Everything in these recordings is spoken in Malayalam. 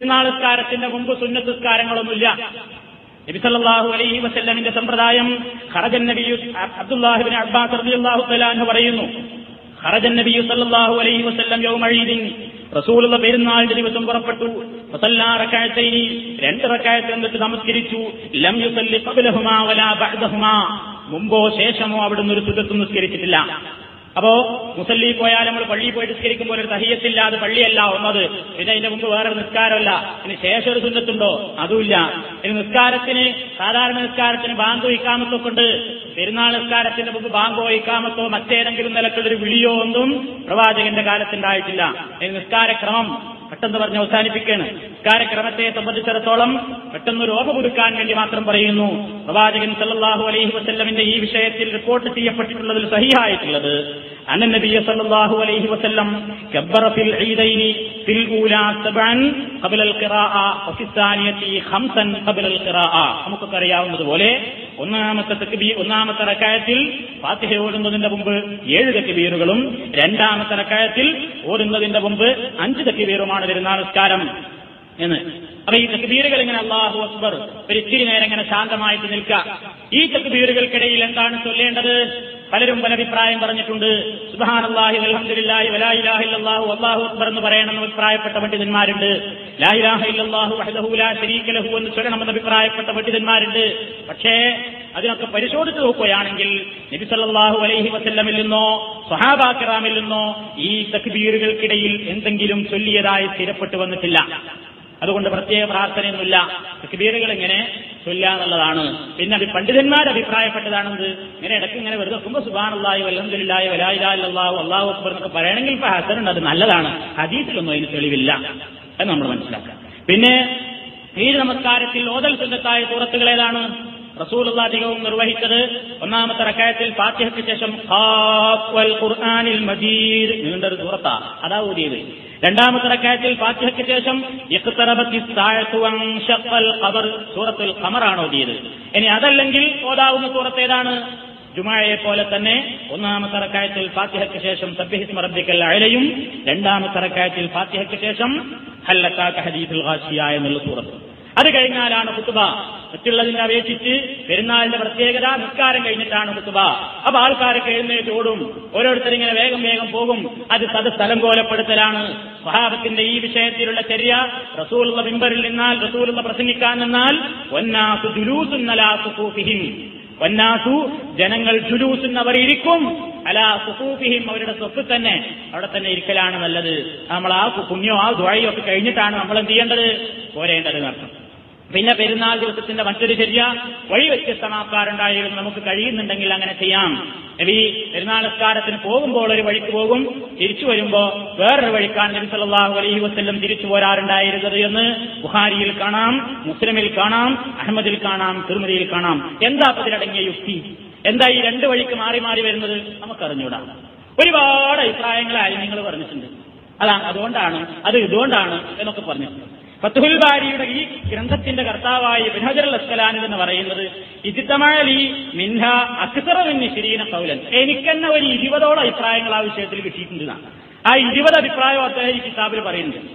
പെരുന്നാളുസ്കാരത്തിന്റെ മുമ്പ് സുന്നസ്കാരങ്ങളൊന്നുമില്ല നബിസല്ലാഹു അലൈഹി വസല്ലമിന്റെ സമ്പ്രദായം ഖറജൻ നബി അബ്ദുല്ലാഹിബിൻ അബ്ബാസ് തആല പറയുന്നു. ഖറജൻ നബി സല്ലല്ലാഹു അലൈഹി വസല്ലം യൗമഴീദിൻ റസൂലുള്ള പെരുന്നാളിന്റെ ദിവസം പുറപ്പെട്ടു. ഫസല്ലാ രണ്ട് റകഅത്ത് എന്നിട്ട് നമസ്കരിച്ചു. ലം യുസല്ലി ഖബ്ലഹുമാ വലാ ബഅദഹുമാ. മുമ്പോ ശേഷമോ അവിടുന്ന് ഒരു സുഖത്തും നിസ്കരിച്ചിട്ടില്ല. അപ്പോ മുസല്ലി പോയാൽ നമ്മൾ പള്ളിയിൽ പോയി നിസ്കരിക്കുമ്പോൾ ഒരു തഹിയത്തില്ലാതെ പള്ളിയല്ല ഒന്നത് പിന്നെ അതിന്റെ മുമ്പ് വേറെ നിസ്കാരമല്ല. ഇനി ശേഷം ഒരു സുന്നത്തുണ്ടോ? അതുമില്ല. ഇനി നിസ്കാരത്തിന് സാധാരണ നിസ്കാരത്തിന് ബാങ്കോ ഇക്കാമത്തൊക്കെ ഉണ്ട്. പെരുന്നാൾ നിസ്കാരത്തിന്റെ മുമ്പ് ബാങ്കോ ഇക്കാമത്തോ മറ്റേതെങ്കിലും നിലക്കുള്ളൊരു വിളിയോ ഒന്നും പ്രവാചകന്റെ കാലത്തുണ്ടായിട്ടില്ല. നിസ്കാരക്രമം പെട്ടെന്ന് പറഞ്ഞ് അവസാനിപ്പിക്കുകയാണ്. നിസ്കാരക്രമത്തെ സംബന്ധിച്ചിടത്തോളം പെട്ടെന്ന് രോഗ പുതുക്കാൻ വേണ്ടി മാത്രം പറയുന്നു. പ്രവാചകൻ സല്ലാഹു അലൈഹി വസ്ല്ലമിന്റെ ഈ വിഷയത്തിൽ റിപ്പോർട്ട് ചെയ്യപ്പെട്ടിട്ടുള്ളതിൽ സഹിയായിട്ടുള്ളത് അനന്നബിയ സല്ലാഹു അലൈഹി വസല്ലം കബ്ബറ ഫിൽ അറിയാവുന്നതുപോലെ ഒന്നാമത്തെ തക്ബീർ ഒന്നാമത്തെ റക്കായത്തിൽ ഫാത്തിഹ ഓടുന്നതിന്റെ മുമ്പ് ഏഴ് തക്ബീറുകളും രണ്ടാമത്തെ റക്കായത്തിൽ ഓടുന്നതിന്റെ മുമ്പ് അഞ്ച് തക്ബീറുമാണ് വരുന്ന നിസ്കാരം. എന്ന്. അപ്പൊ ഈ തക്ബീറുകൾ ഇങ്ങനെ അള്ളാഹു അക്ബർ ഒരു ഇത്തിരി നേരം ഇങ്ങനെ ശാന്തമായിട്ട് നിൽക്കുക. ഈ തക്ബീറുകൾക്കിടയിൽ എന്താണ് ചൊല്ലേണ്ടത്? പലരും പല അഭിപ്രായം പറഞ്ഞിട്ടുണ്ട് സുബാനല്ലാഹി അലഹദില്ലാഹി വലായിലാഹില്ലാഹു അള്ളാഹു അക്ബർ എന്ന് പറയണമെന്ന് അഭിപ്രായപ്പെട്ട പണ്ഡിതന്മാരുണ്ട്. ലാഹിലാഹില്ലാഹു എന്ന് ചൊല്ലണമെന്ന് അഭിപ്രായപ്പെട്ട പണ്ഡിതന്മാരുണ്ട്. പക്ഷേ അതിനൊക്കെ പരിശോധിച്ചു നോക്കുകയാണെങ്കിൽ നബി സല്ലല്ലാഹു അലൈഹി വസല്ലമിൽ നിന്നോ സ്വഹാബാക്കിറാമിൽ നിന്നോ ഈ തക്ബീറുകൾക്കിടയിൽ എന്തെങ്കിലും ചൊല്ലിയതായി സ്ഥിരപ്പെട്ടു വന്നിട്ടില്ല. അതുകൊണ്ട് പ്രത്യേക പ്രാർത്ഥനയൊന്നുമില്ല. തക്ബീറുകൾ ഇങ്ങനെ ചൊല്ല എന്നുള്ളതാണ്. പിന്നെ അത് പണ്ഡിതന്മാർ അഭിപ്രായപ്പെട്ടതാണെന്ത്? ഇങ്ങനെ ഇടയ്ക്ക് ഇങ്ങനെ വെറുതെ വെക്കുമ്പോൾ സുബാനുള്ളായി വല്ലംദില്ലാഹി വലായില്ലാഹു അള്ളാഹു അക്ബർ എന്നൊക്കെ പറയണമെങ്കിൽ ഇപ്പൊ ഹസനുണ്ട്. അത് നല്ലതാണ്. ഹദീസിലൊന്നും അതിന് തെളിവില്ല. എന്ന് നമ്മൾ മനസ്സിലാക്കാം പിന്നെ ഈ നമസ്കാരത്തിൽ ഓതൽ സുന്നത്തായ സൂറത്തുകൾ ഏതാണ്? റസൂലുള്ള അധികവും നിർവഹിച്ചത് ഒന്നാമത്തെ റക്കായത്തിൽ ഫാത്തിഹയ്ക്ക് ശേഷം ഖുർആനിൽ മജീദ് നീണ്ടൊരു സൂറത്താ. അതാ ഊതിയത്. രണ്ടാമത്തെ റക്കായത്തിൽ ഫാത്തിഹയ്ക്ക് ശേഷം സൂറത്തുൽ ഖമറാണ് ഓതിയത് ഇനി അതല്ലെങ്കിൽ ഓതാവുന്ന സൂറത്ത് ഏതാണ്? ജുമാഴയെ പോലെ തന്നെ ഒന്നാമത്തെ റക്കായത്തിൽ ഫാത്തിഹയ്ക്ക് ശേഷം സബ്ബിഹിസ്മ റബ്ബിക്കൽ അലയും രണ്ടാമത്തെ റക്കായത്തിൽ ഫാത്തിഹയ്ക്ക് ശേഷം ഹല്ലക്കാക ഹദീസുൽ ഹാഷിയ എന്നുള്ള സൂറത്ത്. അത് കഴിഞ്ഞാലാണ് കുത്തുബ. മറ്റുള്ളതിനെ അപേക്ഷിച്ച് പെരുന്നാളിന്റെ പ്രത്യേകത നിസ്കാരം കഴിഞ്ഞിട്ടാണ് കുത്തുബ. അപ്പൊ ആൾക്കാരൊക്കെ എഴുന്നേറ്റ് ഓടും. ഓരോരുത്തർ ഇങ്ങനെ വേഗം വേഗം പോകും. അത് സത് സ്ഥലം കോലപ്പെടുത്തലാണ്. സ്വഹാബത്തിന്റെ ഈ വിഷയത്തിലുള്ള ചര്യ റസൂലുള്ള മിമ്പറിൽ നിന്നാൽ റസൂലുള്ള പ്രസംഗിക്കാൻ നിന്നാൽ ഒന്നാസു ജുലൂസുന്നലാസുഫിഹിം വന്നാസു ജനങ്ങൾ ജുലൂസുന്ന് ഇരിക്കും. അല സുസൂഫിഹിം അവരുടെ സ്വത്ത് തന്നെ. അവിടെ തന്നെ ഇരിക്കലാണ് നല്ലത്. നമ്മൾ ആ പുണ്യോ ആ ദ്വഴയോ ഒക്കെ കഴിഞ്ഞിട്ടാണ് നമ്മൾ എന്ത് ചെയ്യേണ്ടത്? പോരേണ്ടത് എന്നർത്ഥം പിന്നെ പെരുന്നാൾ ദിവസത്തിന്റെ മറ്റൊരു ചര്യ വഴി വ്യത്യസ്തമാക്കാറുണ്ടായിരുന്നു. നമുക്ക് കഴിയുന്നുണ്ടെങ്കിൽ അങ്ങനെ ചെയ്യാം. നബി പെരുന്നാൾ നിസ്കാരത്തിന് പോകുമ്പോൾ ഒരു വഴിക്ക് പോകും. തിരിച്ചു വരുമ്പോ വേറൊരു വഴിക്കാണ് നബി സല്ലല്ലാഹു അലൈഹി വസല്ലം തിരിച്ചു പോരാറുണ്ടായിരുന്നത് എന്ന് ബുഹാരിയിൽ കാണാം മുസ്ലിമിൽ കാണാം അഹമ്മദിൽ കാണാം തിരുമതിയിൽ കാണാം. എന്താ അതിലടങ്ങിയ യുക്തി? എന്താ ഈ രണ്ട് വഴിക്ക് മാറി മാറി വരുന്നത്? നമുക്കറിഞ്ഞൂടാ. ഒരുപാട് അഭിപ്രായങ്ങളായി നിങ്ങൾ പറഞ്ഞിട്ടുണ്ട്. അതാണ് അതുകൊണ്ടാണ് അത് ഇതുകൊണ്ടാണ് എന്നൊക്കെ പറഞ്ഞിട്ടുണ്ട്. ഫത്തുഹുൽ ബാരിയുടെ ഈ ഗ്രന്ഥത്തിന്റെ കർത്താവായ ബിൻഹജർ അസ്കലാൻ എന്ന് പറയുന്നത് ഇജിത്തമാലി മിൻഹ അക്സറമിന് ശരീന കൗലൻ എനിക്കെന്നെ ഒരു ഇരുപതോളം അഭിപ്രായങ്ങൾ ആ വിഷയത്തിൽ കിട്ടിയിട്ടുണ്ട് ആ ഇരുപത് അഭിപ്രായം അദ്ദേഹം ഈ കിതാബിൽ പറയുന്നുണ്ട്.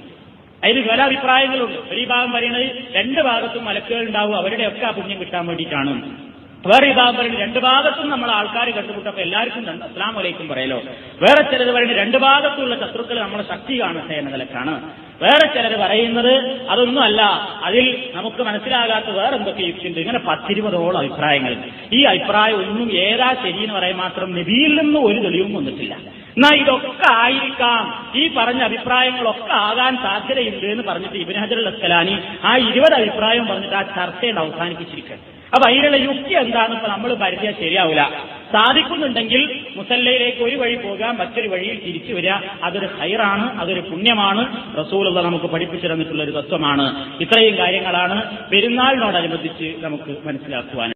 അതിൽ പല അഭിപ്രായങ്ങളുണ്ട്. ഒരു ഭാഗം പറയുന്നത് രണ്ട് ഭാഗത്തും മലക്കുകൾ ഉണ്ടാവും. അവരുടെയൊക്കെ ആ പുണ്യം കിട്ടാൻ വേണ്ടിയിട്ടാണ്. വേറെ വിഭാഗം പറയുന്നത് രണ്ട് ഭാഗത്തും നമ്മൾ ആൾക്കാർ കണ്ടുമുട്ടപ്പോ എല്ലാവർക്കും രണ്ട് അസ്ലാം വലൈക്കും പറയലോ. വേറെ ചിലത് പറയുന്നത് രണ്ട് ഭാഗത്തുള്ള ശത്രുക്കൾ നമ്മളെ ശക്തി കാണട്ടെ എന്ന നിലക്കാണ്. വേറെ ചിലർ പറയുന്നത് അതൊന്നുമല്ല അതിൽ നമുക്ക് മനസ്സിലാകാത്ത വേറെ എന്തൊക്കെ യുക്തിയുണ്ട്. ഇങ്ങനെ പത്തിരുപതോളം അഭിപ്രായങ്ങൾ. ഈ അഭിപ്രായം ഒന്നും ഏതാ എന്ന് പറയാൻ മാത്രം നിധിയിൽ നിന്ന് ഒരു തെളിവും വന്നിട്ടില്ല. എന്നാ ഇതൊക്കെ ആയിരിക്കാം. ഈ പറഞ്ഞ അഭിപ്രായങ്ങളൊക്കെ ആകാൻ സാധ്യതയുണ്ട് എന്ന് പറഞ്ഞിട്ട് ഇബിൻ ഹജർ അസ്കലാനി ആ ഇരുപത് അഭിപ്രായം പറഞ്ഞിട്ട് ആ ചർച്ചയുടെ അവസാനിപ്പിച്ചിരിക്കുകയാണ്. അപ്പൊ അതിനുള്ള യുക്തി എന്താണെന്ന് നമ്മൾ പരിചയം ശരിയാവില്ല സാധിക്കുന്നുണ്ടെങ്കിൽ മുസല്ലയിലേക്ക് ഒരു വഴി പോകാം മറ്റൊരു വഴിയിൽ തിരിച്ചു വരിക. അതൊരു ഹൈറാണ് അതൊരു പുണ്യമാണ്. റസൂലുള്ള നമുക്ക് പഠിപ്പിച്ചു തന്നിട്ടുള്ള ഒരു തത്വമാണ്. ഇത്രയും കാര്യങ്ങളാണ് പെരുന്നാളിനോടനുബന്ധിച്ച് നമുക്ക് മനസ്സിലാക്കുവാനുള്ളത്